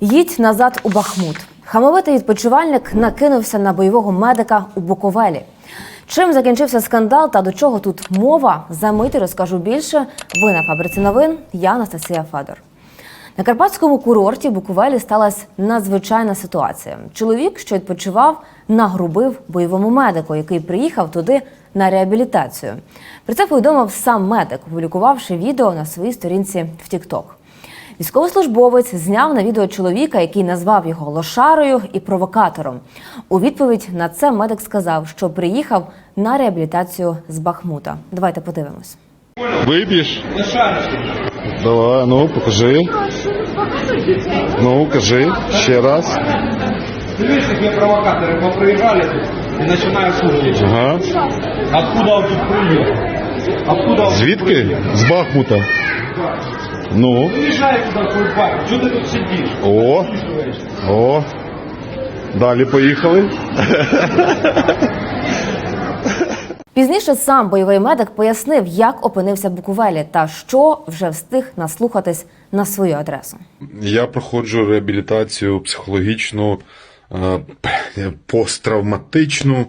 Їдь назад у Бахмут. Хамовитий відпочивальник накинувся на бойового медика у Буковелі. Чим закінчився скандал та до чого тут мова? За мить розкажу більше. Ви на фабриці новин. Я Анастасія Федор. На карпатському курорті Буковелі сталася надзвичайна ситуація. Чоловік, що відпочивав, нагрубив бойовому медику, який приїхав туди на реабілітацію. Про це повідомив сам медик, опублікувавши відео на своїй сторінці в TikTok. Військовослужбовець зняв на відео чоловіка, який назвав його лошарою і провокатором. У відповідь на це медик сказав, що приїхав на реабілітацію з Бахмута. Давайте подивимось. Виб'єш? Давай, ну покажи. Ну, кажи ще раз. Видишь, какие провокаторы поприезжали тут и начинают слушать. Ага. Откуда тут приехал? Откуда он Звідки? З Бахмута. Ну, Приезжай туда, свой парень. Что ты тут сидишь? о, о. Далі поїхали. Пізніше сам бойовий медик пояснив, як опинився в Буковелі та що вже встиг наслухатись на свою адресу. Я проходжу реабілітацію психологічну, е, посттравматичну е,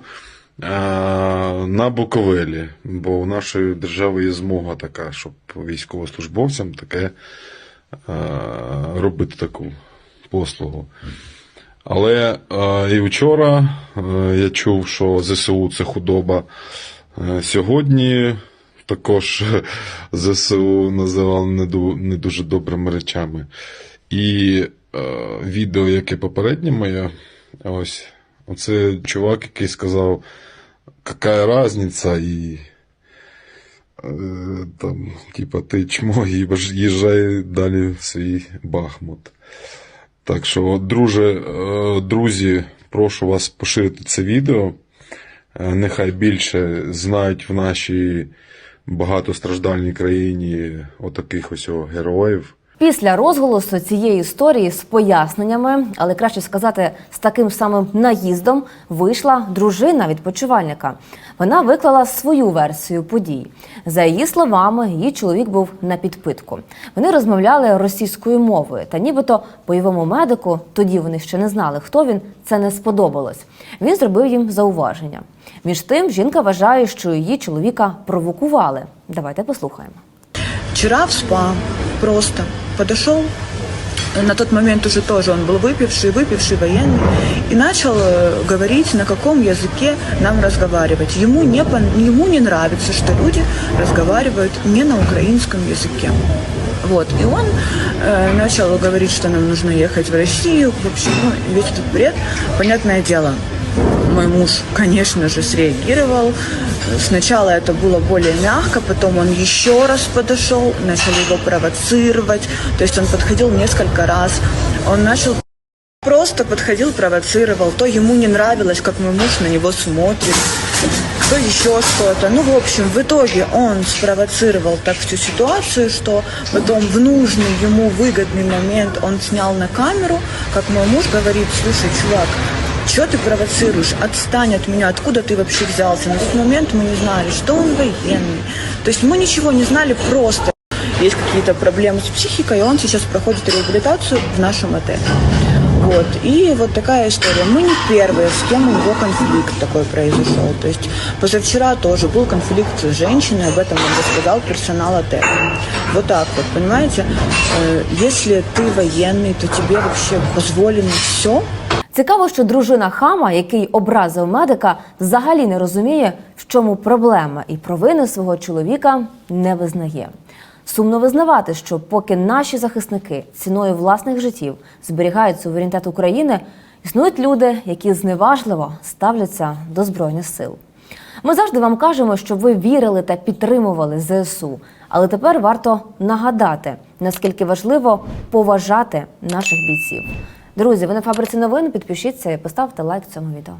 на Буковелі, бо у нашої держави є змога така, щоб військовослужбовцям таке робити таку послугу. Але і вчора я чув, що ЗСУ це худоба. Сьогодні також ЗСУ називали не, дуже добрими речами. І відео, яке попереднє моє, ось, оце чувак, який сказав, яка різниця, і е, там, типа, ти чмо, і їжджай далі в свій Бахмут. Так що, друже, е, друзі, прошу вас поширити це відео. Е, Нехай більше знають в нашій багатостраждальній країні отаких ось героїв. Після розголосу цієї історії з поясненнями, але краще сказати, з таким самим наїздом, вийшла дружина відпочивальника. Вона виклала свою версію подій. За її словами, її чоловік був на підпитку. Вони розмовляли російською мовою, та нібито бойовому медику, тоді вони ще не знали, хто він, це не сподобалось. Він зробив їм зауваження. Між тим, жінка вважає, що її чоловіка провокували. Давайте послухаємо. Вчера в СПА просто подошел, на тот момент уже тоже он был выпивший, выпивший военный, и начал э, говорить, на каком языке нам разговаривать. Ему не, пон- ему не нравится, что люди разговаривают не на украинском языке. Вот, и он э, начал говорить, что нам нужно ехать в Россию, в общем, ну, весь этот бред, понятное дело, Мой муж, конечно же, среагировал. Сначала это было более мягко, потом он еще раз подошел, начал его провоцировать. То есть он подходил несколько раз. Он начал просто подходил, провоцировал. То ему не нравилось, как мой муж на него смотрит, то еще что-то. Ну, в общем, в итоге он спровоцировал так всю ситуацию, что потом в нужный ему выгодный момент он снял на камеру, как мой муж говорит, слушай, чувак, что ты провоцируешь? Отстань от меня. Откуда ты вообще взялся? На тот момент мы не знали, что он военный. То есть мы ничего не знали просто. Есть какие-то проблемы с психикой, и он сейчас проходит реабилитацию в нашем отеле. Вот. И вот такая история. Мы не первые, с кем у него конфликт такой произошел. То есть позавчера тоже был конфликт с женщиной, об этом нам рассказал персонал отеля. Вот так вот, понимаете? Э, Если ты военный, то тебе вообще позволено все, Цікаво, що дружина хама, який образив медика, взагалі не розуміє, в чому проблема, і провини свого чоловіка не визнає. Сумно визнавати, що поки наші захисники ціною власних життів зберігають суверенітет України, існують люди, які зневажливо ставляться до збройних сил. Ми завжди вам кажемо, щоб ви вірили та підтримували ЗСУ. Але тепер варто нагадати, наскільки важливо поважати наших бійців. Друзі, ви на фабриці новин. Підпишіться і поставте лайк цьому відео.